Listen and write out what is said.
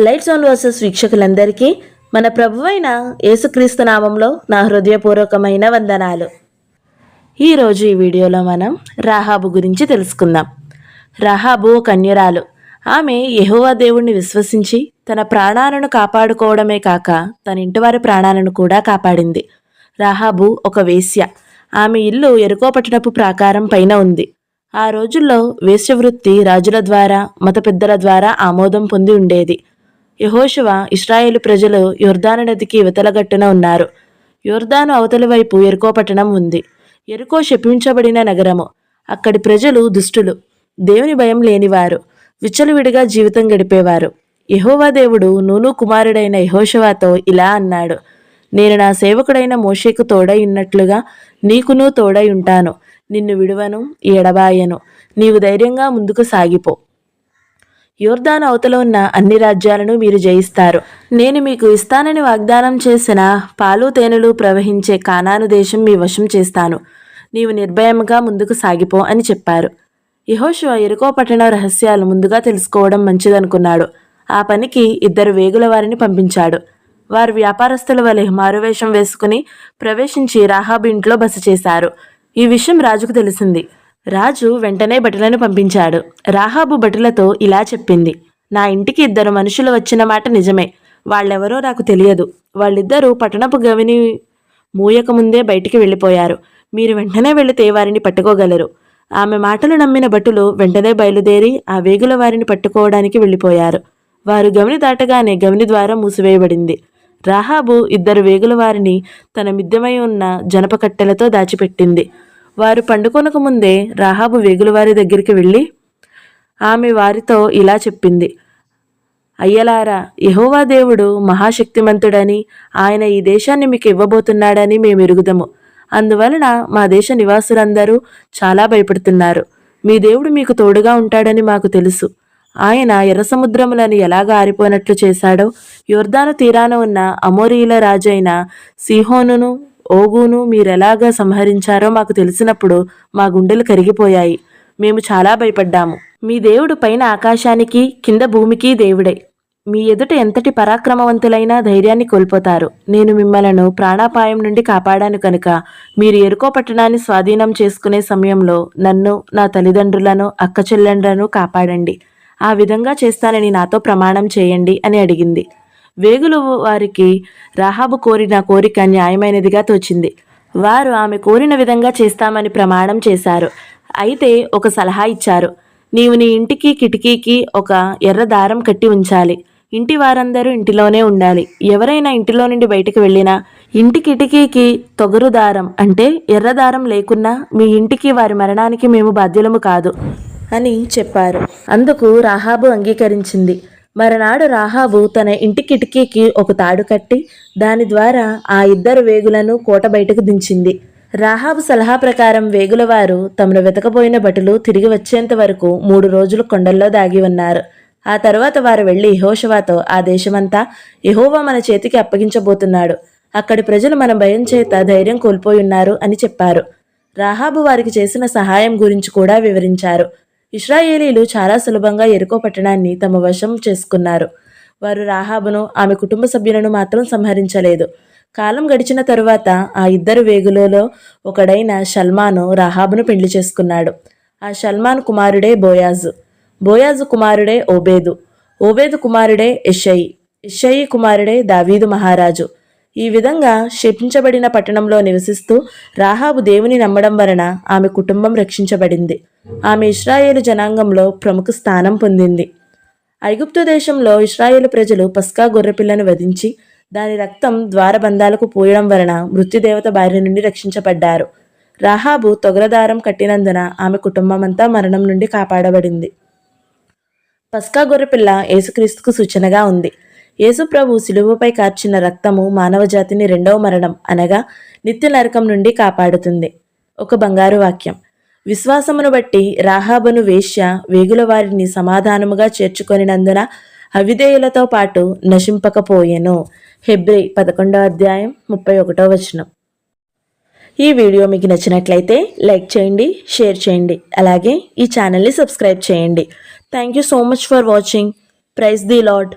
Lights on versus వీక్షకులందరికీ మన ప్రభువైన యేసుక్రీస్తు నామంలో నా హృదయపూర్వకమైన వందనాలు. ఈరోజు ఈ వీడియోలో మనం రాహాబు గురించి తెలుసుకుందాం. రాహాబు కన్యరాలు. ఆమె యహోవా దేవుణ్ణి విశ్వసించి తన ప్రాణాలను కాపాడుకోవడమే కాక తన ఇంటివారి ప్రాణాలను కూడా కాపాడింది. రాహాబు ఒక వేశ్య. ఆమె ఇల్లు ఎరుకో ప్రాకారం పైన ఉంది. ఆ రోజుల్లో వేశ్యవృత్తి రాజుల ద్వారా మత పెద్దల ద్వారా ఆమోదం పొంది ఉండేది. యహోశువ ఇస్రాయేలు ప్రజలు యొర్దాను నదికి ఇవతలగట్టున ఉన్నారు. యొర్దాను అవతలి వైపు ఎరుకో పట్టణం ఉంది. ఎరుకో శపించబడిన నగరము. అక్కడి ప్రజలు దుష్టులు. దేవుని భయం లేనివారు. విచ్చలవిడిగా జీవితం గడిపేవారు. యహోవా దేవుడు నూను కుమారుడైన యహోషవాతో ఇలా అన్నాడు. నేను నా సేవకుడైన మోషేకు తోడై ఉన్నట్లుగా నీకును తోడై ఉంటాను నిన్ను విడువను ఎడబాయను నీవు ధైర్యంగా ముందుకు సాగిపో. యోర్దాన్ అవతల ఉన్న అన్ని రాజ్యాలను మీరు జయిస్తారు. నేను మీకు ఇస్తానని వాగ్దానం చేసిన పాలు తేనెలు ప్రవహించే కానాను దేశం మీ వశం చేస్తాను. నీవు నిర్భయంగా ముందుకు సాగిపో అని చెప్పారు. యహోషువ ఎరుకో పట్టణ రహస్యాలు ముందుగా తెలుసుకోవడం మంచిదనుకున్నాడు. ఆ పనికి ఇద్దరు వేగుల వారిని పంపించాడు. వారు వ్యాపారస్తుల వలె మారువేషం వేసుకుని ప్రవేశించి రాహాబ్ ఇంట్లో బస చేశారు. ఈ విషయం రాజుకు తెలిసింది. రాజు వెంటనే భటులను పంపించాడు. రాహాబు భటులతో ఇలా చెప్పింది. నా ఇంటికి ఇద్దరు మనుషులు వచ్చిన మాట నిజమే. వాళ్ళెవరో నాకు తెలియదు. వాళ్ళిద్దరూ పట్టణపు గవిని మూయకముందే బయటికి వెళ్ళిపోయారు. మీరు వెంటనే వెళితే వారిని పట్టుకోగలరు. ఆమె మాటలు నమ్మిన భటులు వెంటనే బయలుదేరి ఆ వేగుల వారిని పట్టుకోవడానికి వెళ్ళిపోయారు. వారు గవిని దాటగానే గవిని ద్వారం మూసివేయబడింది. రాహాబు ఇద్దరు వేగుల వారిని తన మిద్దెమై ఉన్న జనప కట్టెలతో దాచిపెట్టింది. వారు పండుకొనక ముందే రాహాబు వేగులవారి దగ్గరికి వెళ్ళి ఆమె వారితో ఇలా చెప్పింది. అయ్యలారా యహోవా దేవుడు మహాశక్తిమంతుడని ఆయన ఈ దేశాన్ని మీకు ఇవ్వబోతున్నాడని మేము ఎరుగుదము. అందువలన మా దేశ నివాసులందరూ చాలా భయపడుతున్నారు. మీ దేవుడు మీకు తోడుగా ఉంటాడని మాకు తెలుసు. ఆయన ఎర్ర సముద్రములను ఎలాగ ఆరిపోయినట్లు చేశాడో యోర్దాను తీరాన ఉన్న అమోరీల రాజైన సిహోనును ఓగును మీరెలాగా సంహరించారో మాకు తెలిసినప్పుడు మా గుండెలు కరిగిపోయాయి. మేము చాలా భయపడ్డాము. మీ దేవుడు పైన ఆకాశానికి కింద భూమికి దేవుడే. మీ ఎదుట ఎంతటి పరాక్రమవంతులైనా ధైర్యాన్ని కోల్పోతారు. నేను మిమ్మలను ప్రాణాపాయం నుండి కాపాడాను కనుక మీరు ఎరుకో పట్టణాన్ని స్వాధీనం చేసుకునే సమయంలో నన్ను నా తల్లిదండ్రులను అక్కచెల్లెండలను కాపాడండి. ఆ విధంగా చేస్తానని నాతో ప్రమాణం చేయండి అని అడిగింది. వేగులు వారికి రాహాబు కోరిన కోరిక న్యాయమైనదిగా తోచింది. వారు ఆమె కోరిన విధంగా చేస్తామని ప్రమాణం చేశారు. అయితే ఒక సలహా ఇచ్చారు. నీవు నీ ఇంటికి కిటికీకి ఒక ఎర్ర దారం కట్టి ఉంచాలి. ఇంటి వారందరూ ఇంటిలోనే ఉండాలి. ఎవరైనా ఇంటిలో నుండి బయటకు వెళ్ళినా ఇంటి కిటికీకి తొగరు దారం అంటే ఎర్ర దారం లేకున్నా మీ ఇంటికి వారి మరణానికి మేము బాధ్యులము కాదు అని చెప్పారు. అందుకు రాహాబు అంగీకరించింది. మరునాడు రాహాబు తన ఇంటి కిటికీకి ఒక తాడు కట్టి దాని ద్వారా ఆ ఇద్దరు వేగులను కోట బయటకు దించింది. రాహాబు సలహా ప్రకారం వేగులవారు తమను వెతకపోయిన భటులు తిరిగి వచ్చేంత వరకు మూడు రోజులు కొండల్లో దాగి ఉన్నారు. ఆ తర్వాత వారు వెళ్ళి యహోషవాతో ఆ దేశమంతా యహోవా మన చేతికి అప్పగించబోతున్నాడు. అక్కడి ప్రజలు మన భయం చేత ధైర్యం కోల్పోయి ఉన్నారు అని చెప్పారు. రాహాబు వారికి చేసిన సహాయం గురించి కూడా వివరించారు. ఇస్రాయేలీలు చాలా సులభంగా ఎరుకో పట్టణాన్ని తమ వశం చేసుకున్నారు. వారు రాహాబును ఆమె కుటుంబ సభ్యులను మాత్రం సంహరించలేదు. కాలం గడిచిన తరువాత ఆ ఇద్దరు వేగులలో ఒకడైన షల్మాను రాహాబును పెళ్ళి చేసుకున్నాడు. ఆ షల్మాన్ కుమారుడే బోయాజు. బోయాజు కుమారుడే ఓబేదు. ఓబేదు కుమారుడే ఎషయి. ఎషయి కుమారుడే దావీదు మహారాజు. ఈ విధంగా శపించబడిన పట్టణంలో నివసిస్తూ రాహాబు దేవుని నమ్మడం వలన ఆమె కుటుంబం రక్షించబడింది. ఆమె ఇస్రాయేలు జనాంగంలో ప్రముఖ స్థానం పొందింది. ఐగుప్తు దేశంలో ఇస్రాయేలు ప్రజలు పస్కా గొర్రెపిల్లను వధించి దాని రక్తం ద్వారబంధాలకు పూయడం వలన మృత్యుదేవత భార్య నుండి రక్షించబడ్డారు. రాహాబు తొగరదారం కట్టినందున ఆమె కుటుంబమంతా మరణం నుండి కాపాడబడింది. పస్కా గొర్రెపిల్ల యేసుక్రీస్తుకు సూచనగా ఉంది. యేసుప్రభు శిలువపై కార్చిన రక్తము మానవజాతిని రెండవ మరణం అనగా నిత్య నరకం నుండి కాపాడుతుంది. ఒక బంగారు వాక్యం. విశ్వాసమును బట్టి రాహాబను వేశ్య వేగుల వారిని సమాధానముగా చేర్చుకొనినందున అవిధేయులతో పాటు నశింపకపోయెను. హెబ్రి పదకొండవ అధ్యాయం ముప్పై ఒకటో వచనం. ఈ వీడియో మీకు నచ్చినట్లయితే లైక్ చేయండి షేర్ చేయండి అలాగే ఈ ఛానల్ని సబ్స్క్రైబ్ చేయండి. Thank you so much for watching. Praise the Lord